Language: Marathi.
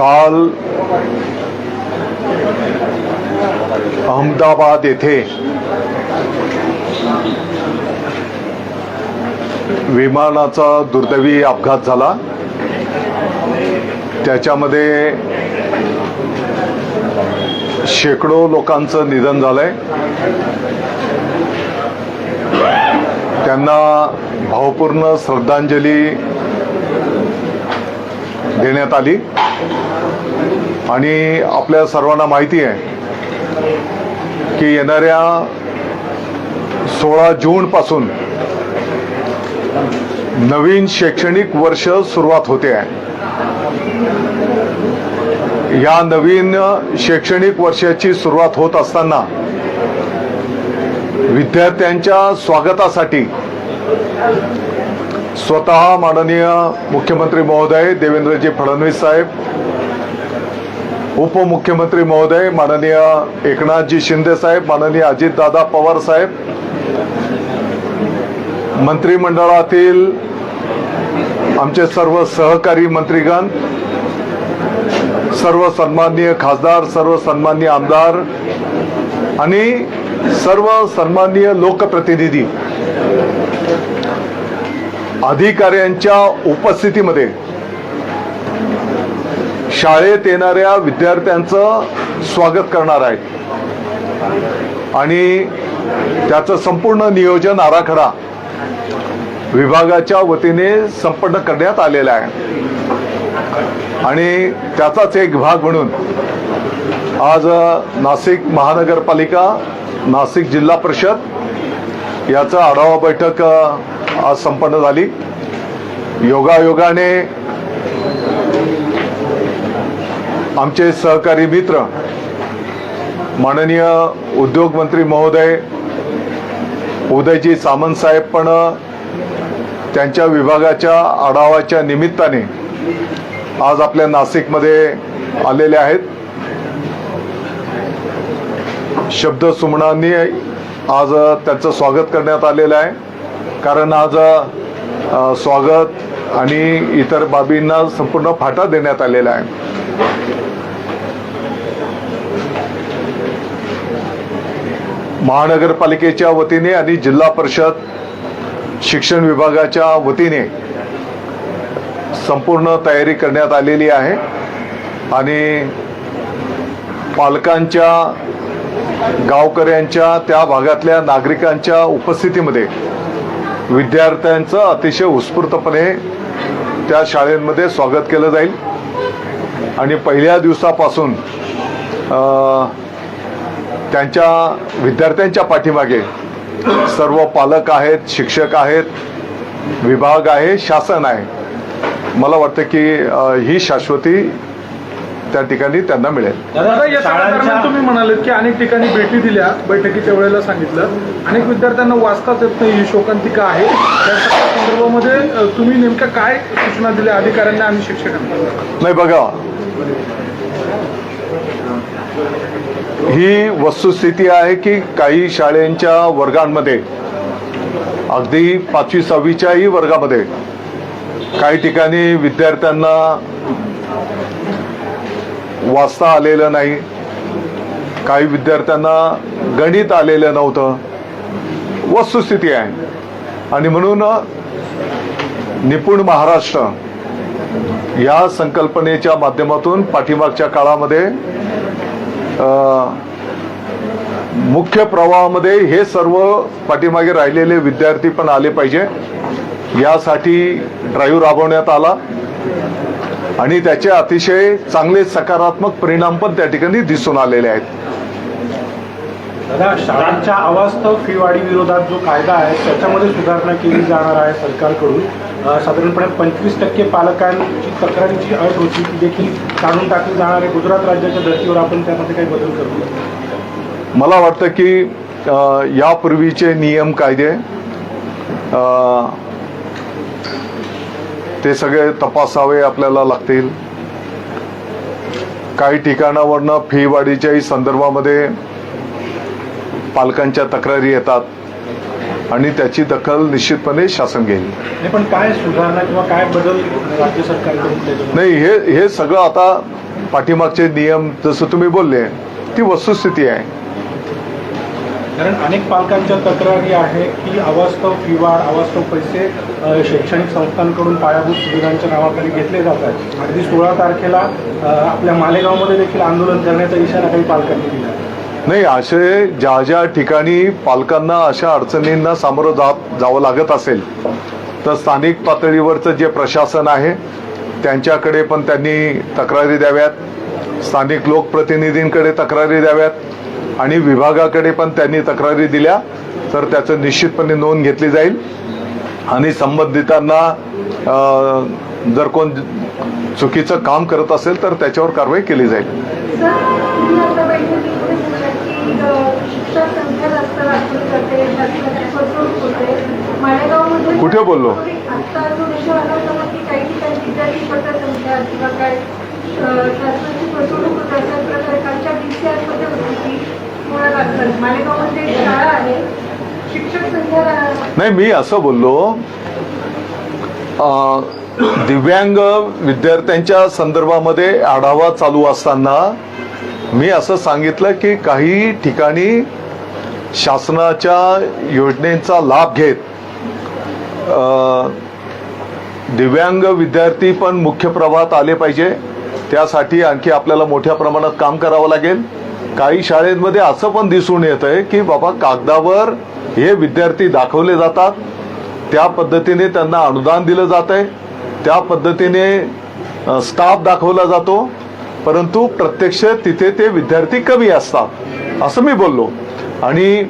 काल अहमदाबाद येथे विमानाचा दुर्दैवी अपघात झाला. त्याच्यामध्ये शेकडो लोकांचं निधन झालंय. त्यांना भावपूर्ण श्रद्धांजली देण्यात आली. आणि आपल्या सर्वांना माहिती आहे की येणाऱ्या सोळा जूनपासून नवीन शैक्षणिक वर्ष सुरुवात होते आहे. या नवीन शैक्षणिक वर्षाची सुरुवात होत असताना विद्यार्थ्यांच्या स्वागतासाठी स्वतः माननीय मुख्यमंत्री महोदय देवेंद्रजी फडणवीस साहेब उपमुख्यमंत्री महोदय माननीय एकनाथजी शिंदे साहेब माननीय अजितदादा पवार साहेब मंत्रिमंडळातील आमचे सर्व सहकारी मंत्रीगण सर्व सन्माननीय खासदार सर्व सन्माननीय आमदार आणि सर्व सन्माननीय लोकप्रतिनिधी अधिकाऱ्यांच्या उपस्थितीमध्ये शाळेत येणाऱ्या विद्यार्थ्यांचं स्वागत करणार आहेत. आणि त्याचं संपूर्ण नियोजन आराखडा विभागाच्या वतीने संपन्न करण्यात आलेला आहे. आणि त्याचाच एक भाग म्हणून आज नाशिक महानगरपालिका नाशिक जिल्हा परिषद याचा आढावा बैठक आज संपन्न झाली. योगायोगाने आमचे सहकारी मित्र माननीय उद्योग मंत्री महोदय उदयजी सामंत साहेब पण त्यांच्या विभागाच्या आढावाच्या निमित्ताने आज आपल्या नाशिकमध्ये आलेले आहेत. शब्द सुमनांनी आज त्यांचं स्वागत करण्यात आलेलं आहे. कारण आज स्वागत आणि इतर बाबींना संपूर्ण फाटा देण्यात आलेला आहे. महानगरपालिकेच्या वतीने आणि जिल्हा परिषद शिक्षण विभागाच्या वतीने संपूर्ण तयारी करण्यात आलेली आहे आणि पालकांच्या गावकऱ्यांच्या त्या भागातल्या नागरिकांच्या उपस्थितीमध्ये विद्यार्थ्यांचं अतिशय उत्स्फूर्तपणे त्या शाळेमध्ये स्वागत केलं जाईल. आणि पहिल्या दिवसापासून त्यांच्या विद्यार्थ्यांच्या पाठीमागे सर्व पालक आहेत शिक्षक आहेत विभाग आहे शासन आहे. मला वाटतं की ही शाश्वती त्या ठिकाणी त्यांना मिळेल. दादा या सगळ्या दरम्यान तुम्ही म्हणाले की अनेक ठिकाणी भेटी दिल्या बैठकीच्या वेळेला सांगितलं. अनेक विद्यार्थ्यांना वाचताच येत नाही ही शोकांतिका आहे. त्या सगळ्या संदर्भामध्ये तुम्ही नेमक्या काय सूचना दिल्या अधिकाऱ्यांना आणि शिक्षकांना? नाही बघा. ही वस्तुस्थिती आहे की काही शाळेंच्या वर्गांमध्ये अगदी पाचवी सहावीच्याही वर्गामध्ये काही ठिकाणी विद्यार्थ्यांना वाचता आलेलं नाही. काही विद्यार्थ्यांना गणित आलेलं नव्हतं. वस्तुस्थिती आहे. आणि म्हणून निपुण महाराष्ट्र या संकल्पनेच्या माध्यमातून पाठीमागच्या काळामध्ये मुख्य प्रवाहामध्ये हे सर्व पाठीमागे राहिलेले विद्यार्थी पण आले पाहिजे. यासाठी ड्राईव्ह राबवण्यात आला. आणि त्याचे अतिशय चांगले सकारात्मक परिणाम पण त्या ठिकाणी दिसून आलेले आहेत. शाळांच्या अवास्तव फीवाढी विरोधात जो कायदा आहे त्याच्यामध्ये सुधारणा केली जाणार आहे सरकारकडून. साधारणपणे पंचवीस टक्के पालकांची तक्रारीची अट होती ती देखील काढून टाकली जाणार आहे. गुजरात राज्याच्या धर्तीवर आपण त्यामध्ये काही बदल करू मला वाटतं की यापूर्वीचे नियम कायदे ते सगळे तपासावे आपल्याला लागतील. काही ठिकाणावरनं फी वाढीच्याही संदर्भामध्ये पालकांच्या तक्रारी येतात आणि त्याची दखल निश्चितपणे शासन घेईल. नाही पण काय सुधारणा किंवा काय बदल राज्य सरकारकडून नाही हे हे सगळं आता पाठीमागचे नियम जसं तुम्ही बोलले ती वस्तुस्थिती आहे. कारण अनेक पालकांच्या तक्रारी आहे की अवास्तव फिवाड अवास्तव पैसे शैक्षणिक संस्थांकडून पायाभूत सुविधांच्या नावाखाली घेतले जात आहेत. अगदी सोळा तारखेला आपल्या मालेगावमध्ये देखील आंदोलन करण्याचा इशारा काही पालकांनी दिला आहे. नाही असे ज्या ज्या ठिकाणी पालकांना अशा अडचणींना सामोरं जा जावं लागत असेल तर स्थानिक पातळीवरचं जे प्रशासन आहे त्यांच्याकडे पण त्यांनी तक्रारी द्याव्यात. स्थानिक लोकप्रतिनिधींकडे तक्रारी द्याव्यात. आणि विभागाकडे पण त्यांनी तक्रारी दिल्या तर त्याचं निश्चितपणे नोंद घेतली जाईल. आणि संबंधितांना जर कोण चुकीचं काम करत असेल तर त्याच्यावर कारवाई केली जाईल. सर तुम्ही नाही मी असं बोललो दिव्यांग विद्यार्थ्यांच्या संदर्भामध्ये आढावा चालू असताना मी असं सांगितलं की काही ठिकाणी शासनाच्या योजनेचा लाभ घेत दिव्यांग विद्यार्थी पण मुख्य प्रवाहात आले पाहिजे. त्यासाठी आणखी आपल्याला मोठ्या प्रमाणात काम करावं लागेल. काही शाळेमध्ये असं पण दिसून येत आहे की बाबा कागदावर हे विद्यार्थी दाखवले जातात. त्या पद्धतीने त्यांना अनुदान दिलं जात आहे त्या पद्धतीने स्टाफ दाखवला जातो. परंतु प्रत्यक्ष तिथे ते विद्यार्थी कमी असतात. असं मी बोललो. आणि